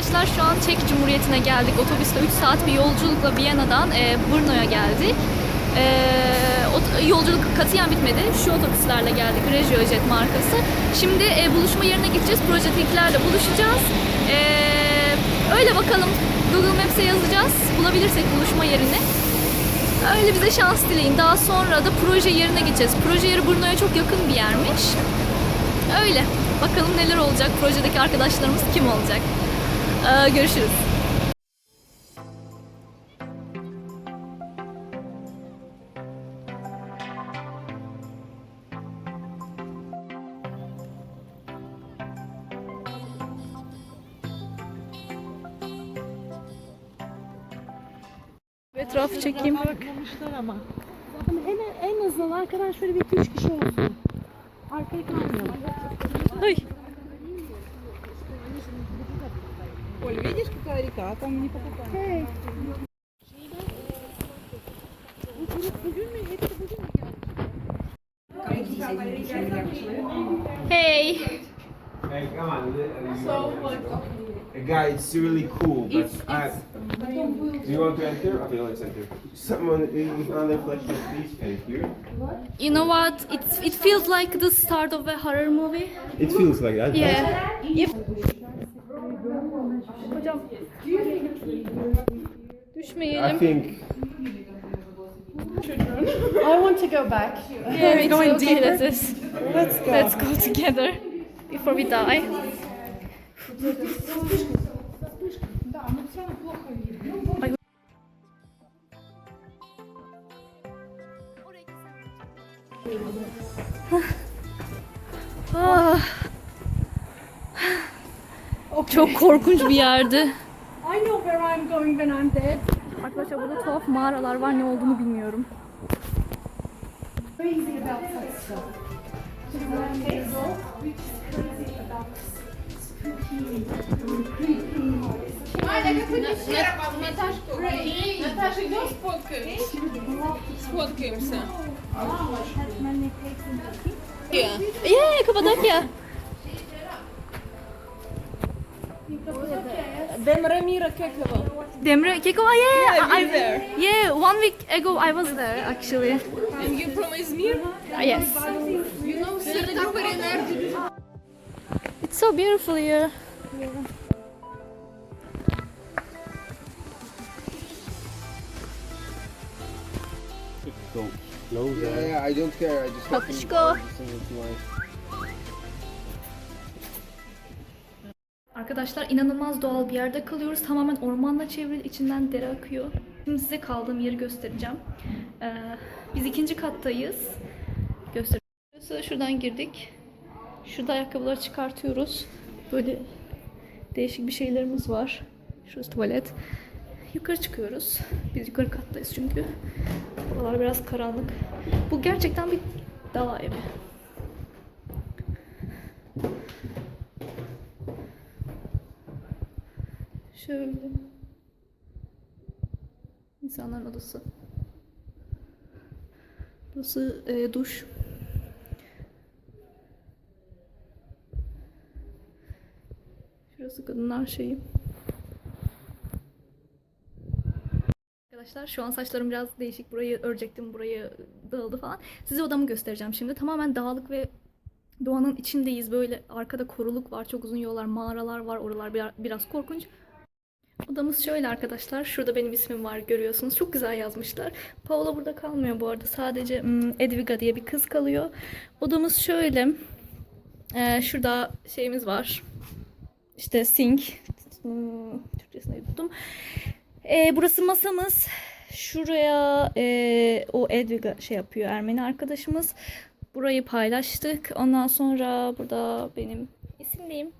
Arkadaşlar şu an Çek Cumhuriyeti'ne geldik. Otobüste 3 saat bir yolculukla Viyana'dan e, Brno'ya geldik. E, yolculuk katiyen bitmedi. Şu otobüslerle geldik. RegioJet markası. Şimdi e, buluşma yerine gideceğiz. Projetekilerle buluşacağız. E, öyle bakalım. Google Maps'e yazacağız. Bulabilirsek buluşma yerini. Öyle bize şans dileyin. Daha sonra da proje yerine gideceğiz. Proje yeri Brno'ya çok yakın bir yermiş. Öyle. Bakalım neler olacak. Projedeki arkadaşlarımız kim olacak? Ee, görüşürüz. Etrafı çekeyim. Bakmamışlar ama. Zaten en, en azından arkadan şöyle bir iki üç kişi olsun. Arkayı kalmayalım. какая река? А там не покупаем. Hey. Bugün mü? Hepsi bugün mü Hey. Hey, come on. So, guy, it's really cool, but I. Do you want to enter? Okay, let's enter. Someone, if other flashes, please thank you. You know what? It it feels like the start of a horror movie. It feels like that. Yeah. If... Hocam. I Düşmeyelim. think I want to go back. Yeah, it's going okay. deeper? Let's, just- Let's go. let's go together before we die. Ah. Çok korkunç bir yerdi I know where I'm going when I'm dead. Arkadaşlar burada tuhaf mağaralar var ne olduğunu bilmiyorum. Crazy about such stuff. Наташа, идем сфоткаемся? Сфоткаемся. Yeah, Demre Mira Kekova. Demre Kekova, yeah, yeah I, there. Yeah, one week ago I was there actually. And you from Izmir? Ah, yes. You know It's so beautiful here. Yeah. Go. Yeah, yeah, I don't care. I just. go Arkadaşlar inanılmaz doğal bir yerde kalıyoruz. Tamamen ormanla çevrili, içinden dere akıyor. Şimdi size kaldığım yeri göstereceğim. Ee, biz ikinci kattayız. Göstereyim. Şuradan girdik. Şurada ayakkabıları çıkartıyoruz. Böyle değişik bir şeylerimiz var. Şurası tuvalet. Yukarı çıkıyoruz. Biz yukarı kattayız çünkü. Buralar biraz karanlık. Bu gerçekten bir dağ evi. Şöyle. İnsanların odası. Burası e, duş. Şurası kadınlar şeyi. Arkadaşlar şu an saçlarım biraz değişik. Burayı örecektim, burayı dağıldı falan. Size odamı göstereceğim şimdi. Tamamen dağlık ve doğanın içindeyiz. Böyle arkada koruluk var, çok uzun yollar, mağaralar var. Oralar biraz, korkunç. Odamız şöyle arkadaşlar. Şurada benim ismim var görüyorsunuz. Çok güzel yazmışlar. Paola burada kalmıyor bu arada. Sadece Edviga diye bir kız kalıyor. Odamız şöyle. Ee, şurada şeyimiz var. İşte sink. Türkçesini tuttum. Ee, burası masamız. Şuraya e, o Edviga şey yapıyor Ermeni arkadaşımız. Burayı paylaştık. Ondan sonra burada benim isimliyim.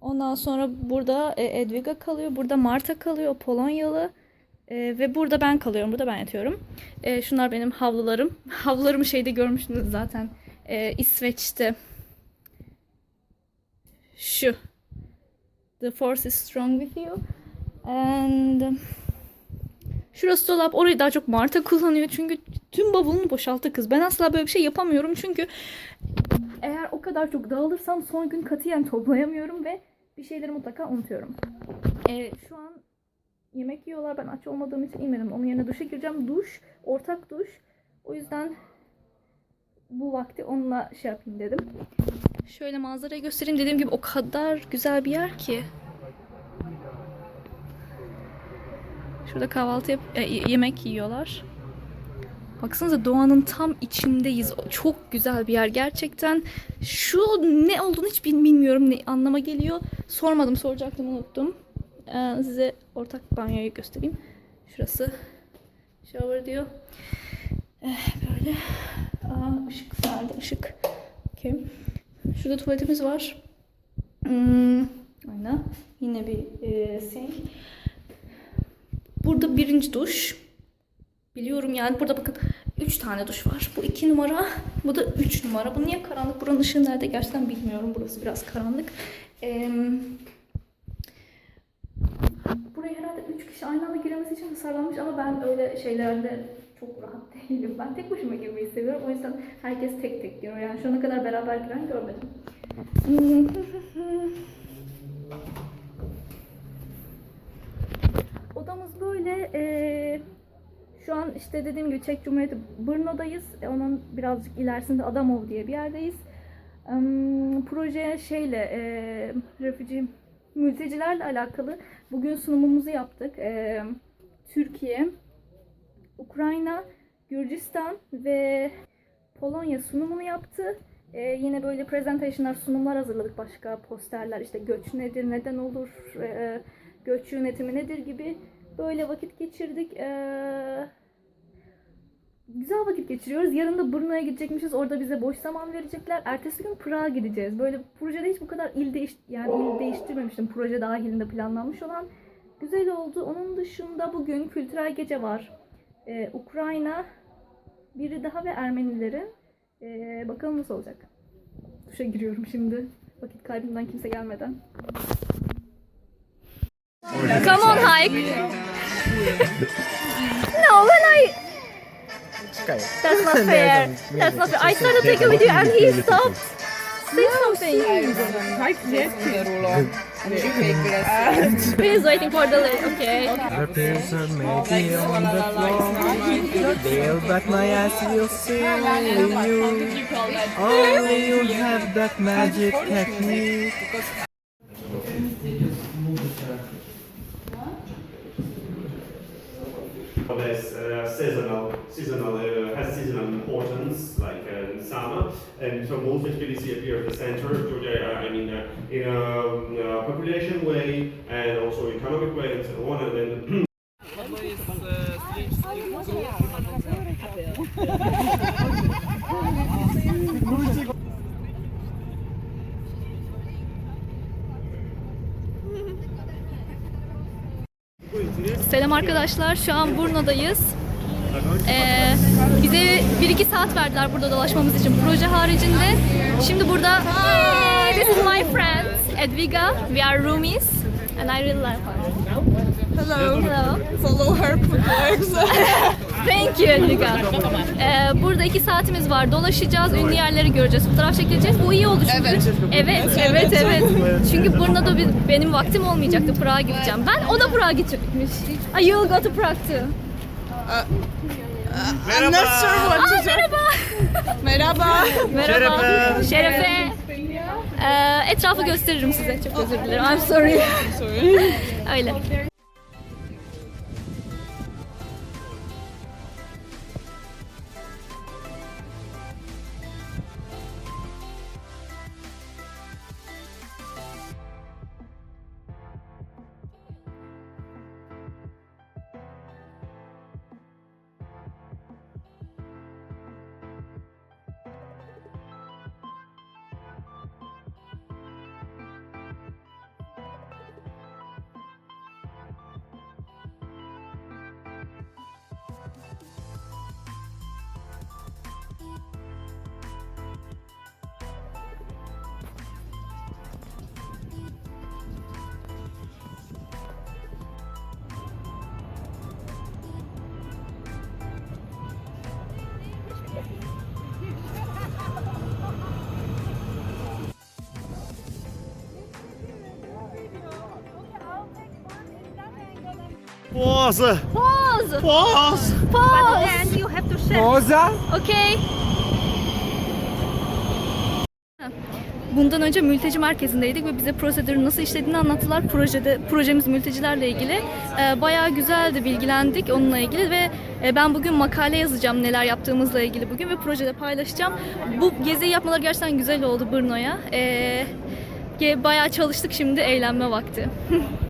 Ondan sonra burada e, Edviga kalıyor. Burada Marta kalıyor. Polonyalı. E, ve burada ben kalıyorum. Burada ben yatıyorum. E, şunlar benim havlularım. Havlularımı şeyde görmüştünüz zaten. E, İsveç'te. Şu. The force is strong with you. And Şurası dolap. Orayı daha çok Marta kullanıyor. Çünkü tüm bavulunu boşalttı kız. Ben asla böyle bir şey yapamıyorum. Çünkü eğer o kadar çok dağılırsam son gün katiyen toplayamıyorum ve bir şeyleri mutlaka unutuyorum. Ee, şu an yemek yiyorlar. Ben aç olmadığım için inmedim. Onun yerine duşa gireceğim. Duş, ortak duş. O yüzden bu vakti onunla şey yapayım dedim. Şöyle manzarayı göstereyim. Dediğim gibi o kadar güzel bir yer ki. Şurada kahvaltı yap e, yemek yiyorlar. Baksanıza doğanın tam içindeyiz. Çok güzel bir yer gerçekten. Şu ne olduğunu hiç bil- bilmiyorum. Ne anlama geliyor. Sormadım, soracaktım, unuttum. Ee, size ortak banyoyu göstereyim. Şurası shower diyor. Eh, böyle. Aa, ışık nerede? Işık. Okey. Şurada tuvaletimiz var. Hmm, ayna. Yine bir e, sink. Burada birinci duş. Biliyorum yani burada bakın 3 tane duş var. Bu 2 numara, bu da 3 numara. Bu niye karanlık? Buranın ışığı nerede gerçekten bilmiyorum. Burası biraz karanlık. Ee, buraya herhalde 3 kişi aynı anda giremesi için tasarlanmış ama ben öyle şeylerde çok rahat değilim. Ben tek başıma girmeyi seviyorum. O yüzden herkes tek tek giriyor. Yani şu ana kadar beraber giren görmedim. Odamız böyle. Ee, şu an işte dediğim gibi Çek Cumhuriyeti Brno'dayız. E, Onun birazcık ilerisinde Adamov diye bir yerdeyiz. Em, proje şeyle, e, refugee, mültecilerle alakalı bugün sunumumuzu yaptık. E, Türkiye, Ukrayna, Gürcistan ve Polonya sunumunu yaptı. E, yine böyle presentationlar, sunumlar hazırladık. Başka posterler, işte göç nedir, neden olur, e, göç yönetimi nedir gibi böyle vakit geçirdik. Ee, güzel vakit geçiriyoruz. Yarın da Brno'ya gidecekmişiz. Orada bize boş zaman verecekler. Ertesi gün Prag'a gideceğiz. Böyle projede hiç bu kadar il değiş yani il değiştirmemiştim. Proje dahilinde planlanmış olan. Güzel oldu. Onun dışında bugün kültürel gece var. Ee, Ukrayna, biri daha ve Ermenilerin. Ee, bakalım nasıl olacak. Duşa giriyorum şimdi. Vakit kaybından kimse gelmeden. Come on, hike. no, when I. That's not fair. That's not fair. I started to take a video and he stopped. Say something. He's waiting for the list. Okay. The pizza may be on the floor, They'll but my ass will see you. Only you have that magic technique. There's uh, seasonal, seasonal uh, has seasonal importance, like uh, in summer, and so most activities appear at the center. Georgia, uh, I mean, in a population way and also economic way and so on. And then arkadaşlar. Şu an Brno'dayız. Ee, bize 1-2 saat verdiler burada dolaşmamız için proje haricinde. Şimdi burada Hey, this is my friend Edviga. We are roomies and I really like her. Hello. Hello. Follow her footworks. Thank you Edviga. Ee, burada 2 saatimiz var. Dolaşacağız, ünlü yerleri göreceğiz, fotoğraf çekeceğiz. Bu iyi oldu çünkü. Evet. Evet, evet, Çünkü Brno'da bir, benim vaktim olmayacaktı. Prag'a gideceğim. Ben, o da Prag'a gidecekmiş. Ah, you'll go to Prague too. I'm not sure what Aa, to say. merhaba. Merhaba. Merhaba. Şerefe. Ee, etrafı gösteririm size. Çok özür dilerim. I'm sorry. Öyle. Pause! Pause. Pause! Pause. you have to share. Pause! Okay. Bundan önce mülteci merkezindeydik ve bize prosedürün nasıl işlediğini anlattılar. Projede projemiz mültecilerle ilgili. Ee, bayağı güzeldi, bilgilendik onunla ilgili ve e, ben bugün makale yazacağım neler yaptığımızla ilgili bugün ve projede paylaşacağım. Bu geziyi yapmaları gerçekten güzel oldu Brno'ya. Ge- bayağı çalıştık şimdi eğlenme vakti.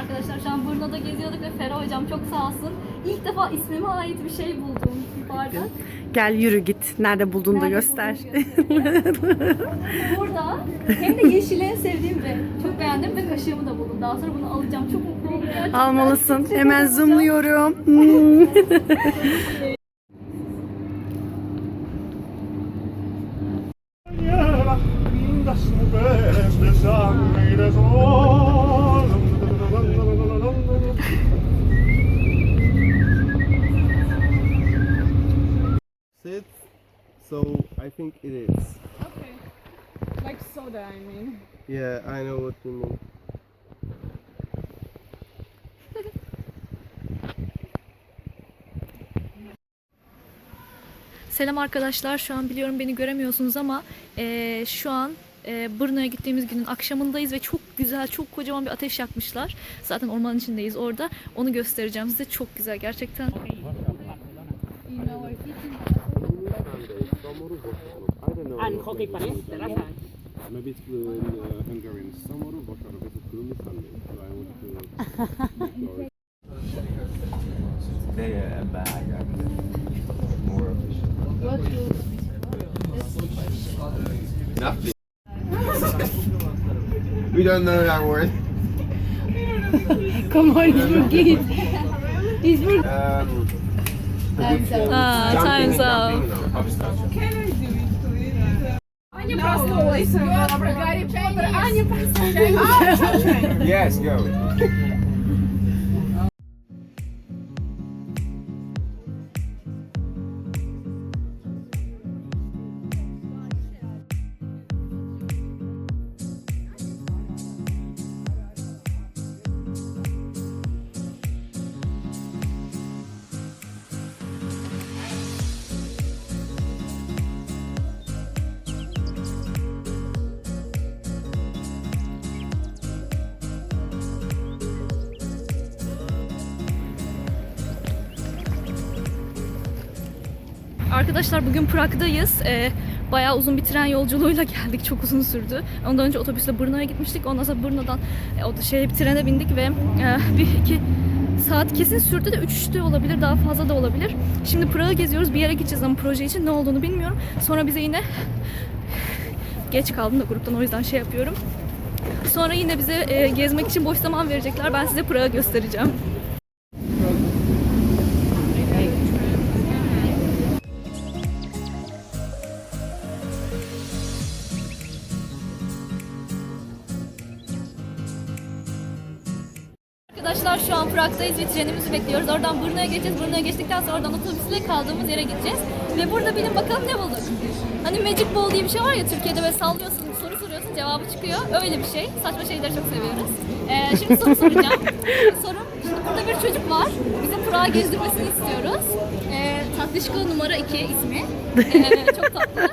arkadaşlar. Şu an Brno'da geziyorduk ve Fera hocam çok sağ olsun. İlk defa ismime ait bir şey buldum bir bardak. Gel yürü git. Nerede bulduğunu da Nerede göster. bulduğumu göster. Burada hem de yeşili en sevdiğim renk. Çok beğendim ve kaşığımı da buldum. Daha sonra bunu alacağım. Çok mutlu oldum. Gerçekten. Almalısın. Hemen zoomluyorum. soda, I mean. Yeah, I know what you mean. Selam arkadaşlar. Şu an biliyorum beni göremiyorsunuz ama eee, şu an eee Brno'ya gittiğimiz günün akşamındayız ve çok güzel, çok kocaman bir ateş yakmışlar. Zaten ormanın içindeyiz orada. Onu göstereceğim size. Çok güzel gerçekten. Maybe it's blue in uh, Hungarian. Samoru Boşarı ve Kırmızı Sunday. So I want to They a bag. More Nothing. we don't know that word. Come on, yürü git. Um, Aa, time's up. Аня no, проснулась. Гарри Поттер. Аня проснулась. Yes, go. Arkadaşlar bugün Prag'dayız. Ee, bayağı uzun bir tren yolculuğuyla geldik. Çok uzun sürdü. Ondan önce otobüsle Brno'ya gitmiştik. Ondan sonra Brno'dan e, o şey bir trene bindik ve e, bir iki saat kesin sürdü de üçte olabilir daha fazla da olabilir. Şimdi Prag'ı geziyoruz. Bir yere gideceğiz ama proje için ne olduğunu bilmiyorum. Sonra bize yine geç kaldım da gruptan o yüzden şey yapıyorum. Sonra yine bize e, gezmek için boş zaman verecekler. Ben size Prag'ı göstereceğim. Prag'dayız ve trenimizi bekliyoruz. Oradan Brno'ya geçeceğiz. Brno'ya geçtikten sonra oradan otobüsle kaldığımız yere gideceğiz. Ve burada bilin bakalım ne bulduk. Hani Magic Ball diye bir şey var ya Türkiye'de böyle sallıyorsun, soru soruyorsun, cevabı çıkıyor. Öyle bir şey. Saçma şeyleri çok seviyoruz. Ee, şimdi soru soracağım. Sorum, şimdi burada bir çocuk var. Bize Prag'a gezdirmesini istiyoruz. Ee, Tatlışko numara 2 ismi. Ee, çok tatlı.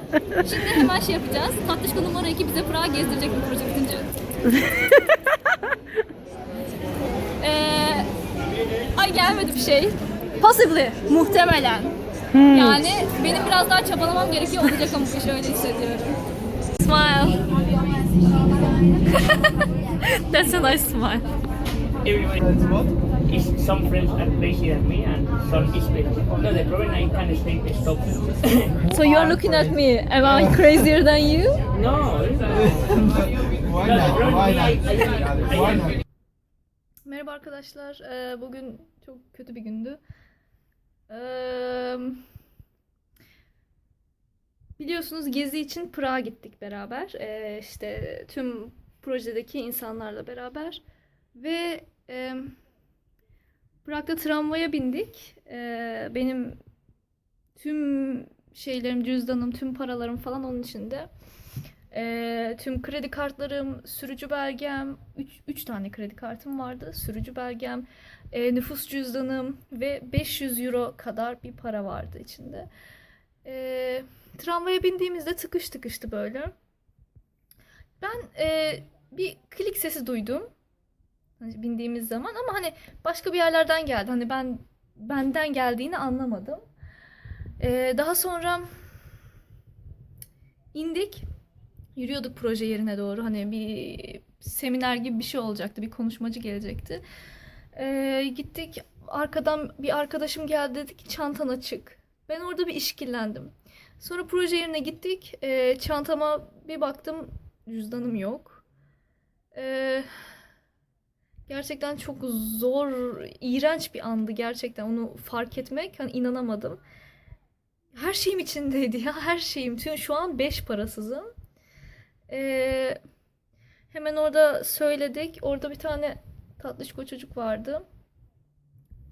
Şimdi hemen şey yapacağız. Tatlışko numara 2 bize Prag'a gezdirecek bu proje bitince. Ee, gelmedi bir şey. Possibly. Muhtemelen. Yani benim biraz daha çabalamam gerekiyor olacak ama bu iş öyle hissediyorum. Smile. That's a nice smile. everyone is some friends are lazy than me and some is better. No, the problem I can stay stop. So you are looking at me. Am I crazier than you? No. Why not? Why not? Merhaba arkadaşlar. Ee, bugün çok kötü bir gündü. Ee, biliyorsunuz gezi için Prag'a gittik beraber. Ee, işte tüm projedeki insanlarla beraber ve e, Prag'da tramvaya bindik. Ee, benim tüm şeylerim, cüzdanım, tüm paralarım falan onun içinde. Ee, tüm kredi kartlarım, sürücü belgem, 3 tane kredi kartım vardı. Sürücü belgem, e, nüfus cüzdanım ve 500 euro kadar bir para vardı içinde. Ee, tramvaya bindiğimizde tıkış tıkıştı böyle. Ben e, bir klik sesi duydum. Hani bindiğimiz zaman ama hani başka bir yerlerden geldi. Hani ben benden geldiğini anlamadım. Ee, daha sonra indik. Yürüyorduk proje yerine doğru. Hani bir seminer gibi bir şey olacaktı. Bir konuşmacı gelecekti. Ee, gittik. Arkadan bir arkadaşım geldi dedi ki çantan açık. Ben orada bir işkillendim. Sonra proje yerine gittik. Ee, çantama bir baktım cüzdanım yok. Ee, gerçekten çok zor, iğrenç bir andı gerçekten onu fark etmek. Hani inanamadım. Her şeyim içindeydi ya her şeyim. Tüm şu an beş parasızım. Ee, hemen orada söyledik. Orada bir tane tatlışko çocuk vardı.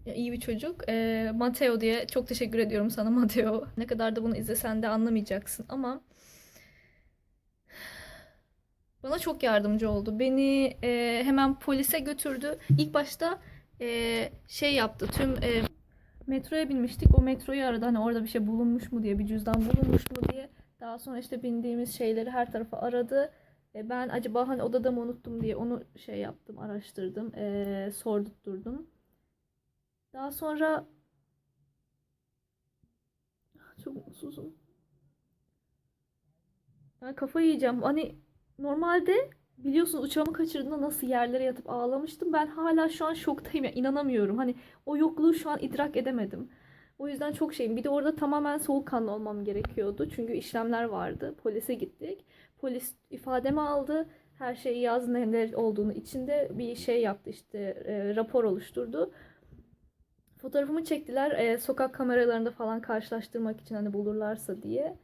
Ya, iyi bir çocuk. Ee, Mateo diye. Çok teşekkür ediyorum sana Mateo. Ne kadar da bunu izlesen de anlamayacaksın ama bana çok yardımcı oldu. Beni e, hemen polise götürdü. İlk başta e, şey yaptı. Tüm e, metroya binmiştik. O metroyu aradı. Hani orada bir şey bulunmuş mu diye, bir cüzdan bulunmuş mu diye. Daha sonra işte bindiğimiz şeyleri her tarafa aradı. E, ben acaba hani odada mı unuttum diye onu şey yaptım, araştırdım, e, sordurtturdum. Daha sonra çok mutsuzum. Yani kafayı yiyeceğim. Hani normalde biliyorsunuz uçağımı kaçırdığımda nasıl yerlere yatıp ağlamıştım. Ben hala şu an şoktayım ya inanamıyorum. Hani o yokluğu şu an idrak edemedim. O yüzden çok şeyim. Bir de orada tamamen soğukkanlı olmam gerekiyordu. Çünkü işlemler vardı. Polise gittik. Polis ifademi aldı. Her şeyi yazdı neler olduğunu içinde bir şey yaptı işte e, rapor oluşturdu. Fotoğrafımı çektiler e, sokak kameralarında falan karşılaştırmak için hani bulurlarsa diye.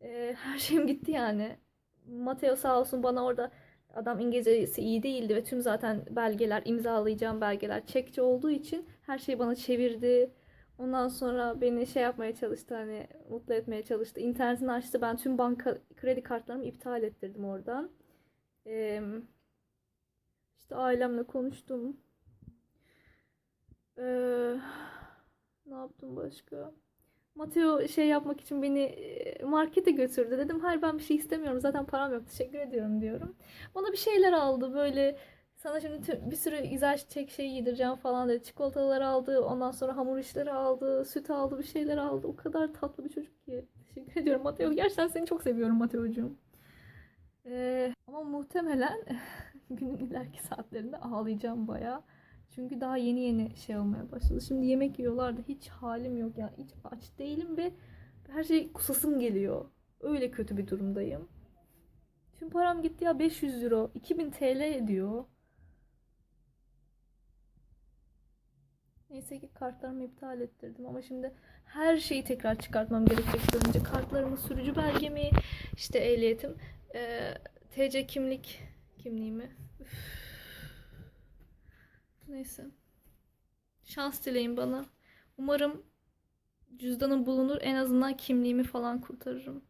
E, her şeyim gitti yani. Mateo sağ olsun bana orada adam İngilizcesi iyi değildi ve tüm zaten belgeler imzalayacağım belgeler çekçi olduğu için her şeyi bana çevirdi. Ondan sonra beni şey yapmaya çalıştı hani mutlu etmeye çalıştı. İnternetini açtı. Ben tüm banka kredi kartlarımı iptal ettirdim oradan. Ee, işte ailemle konuştum. Ee, ne yaptım başka? Mateo şey yapmak için beni markete götürdü. Dedim hayır ben bir şey istemiyorum. Zaten param yok. Teşekkür ediyorum diyorum. Bana bir şeyler aldı. Böyle sana şimdi bir sürü güzel çiçek şey yedireceğim falan dedi. Çikolatalar aldı. Ondan sonra hamur işleri aldı. Süt aldı. Bir şeyler aldı. O kadar tatlı bir çocuk ki. Teşekkür ediyorum Mateo. Gerçekten seni çok seviyorum Mateo'cuğum. Ee, ama muhtemelen günün ileriki saatlerinde ağlayacağım bayağı. Çünkü daha yeni yeni şey olmaya başladı. Şimdi yemek yiyorlar da hiç halim yok ya. Hiç aç değilim ve her şey kusasım geliyor. Öyle kötü bir durumdayım. Tüm param gitti ya 500 euro. 2000 TL ediyor. Neyse ki kartlarımı iptal ettirdim ama şimdi her şeyi tekrar çıkartmam gerekecek önce. Kartlarımı, sürücü belgemi, işte ehliyetim, eee, TC kimlik kimliğimi. Üf. Neyse. Şans dileyin bana. Umarım cüzdanım bulunur. En azından kimliğimi falan kurtarırım.